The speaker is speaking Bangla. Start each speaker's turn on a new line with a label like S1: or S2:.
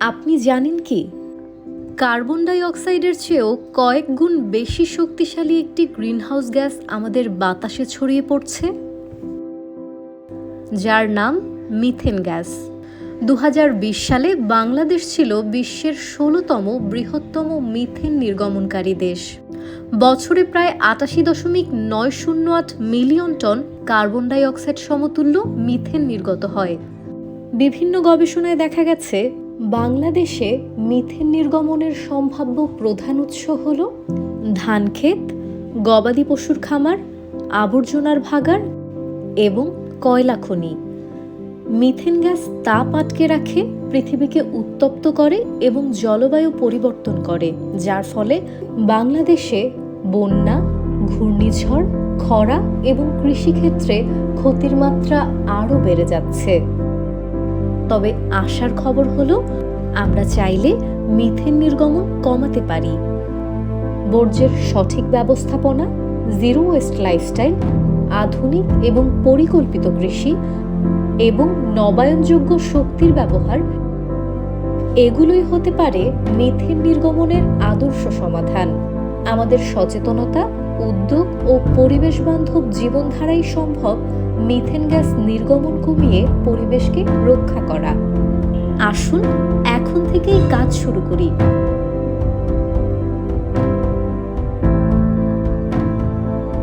S1: আপনি জানেন কি? কার্বন ডাই অক্সাইডের চেয়েও কয়েক গুণ বেশি শক্তিশালী একটি গ্রিনহাউস গ্যাস আমাদের বাতাসে ছড়িয়ে পড়ছে, যার নাম মিথেন গ্যাস। দু হাজার বিশ সালে বাংলাদেশ ছিল বিশ্বের ষোলোতম বৃহত্তম মিথেন নির্গমনকারী দেশ। বছরে প্রায় আটাশি দশমিক নয় শূন্য আট million ton carbon dioxide সমতুল্য মিথেন নির্গত হয়। বিভিন্ন গবেষণায় দেখা গেছে বাংলাদেশে মিথেন নির্গমনের সম্ভাব্য প্রধান উৎস হল ধানক্ষেত, গবাদি পশুর খামার, আবর্জনার ভাগার এবং কয়লা খনি। মিথেন গ্যাস তাপ আটকে রাখে, পৃথিবীকে উত্তপ্ত করে এবং জলবায়ু পরিবর্তন করে, যার ফলে বাংলাদেশে বন্যা, ঘূর্ণিঝড়, খরা এবং কৃষিক্ষেত্রে ক্ষতির মাত্রা আরও বেড়ে যাচ্ছে। তবে আশার খবর হলো, আমরা চাইলে মিথেন নির্গমন কমাতে পারি। বর্জ্যের সঠিক ব্যবস্থাপনা, জিরো ওয়েস্ট লাইফস্টাইল, আধুনিক এবং পরিকল্পিত কৃষি এবং নবায়নযোগ্য শক্তির ব্যবহার, এগুলোই হতে পারে মিথেন নির্গমনের আদর্শ সমাধান। আমাদের সচেতনতা, উদ্যোগ ও পরিবেশ বান্ধব জীবনধারাই সম্ভব মিথেন গ্যাস নির্গমন কমিয়ে পরিবেশকে রক্ষা করা। আসুন এখন থেকেই কাজ শুরু করি।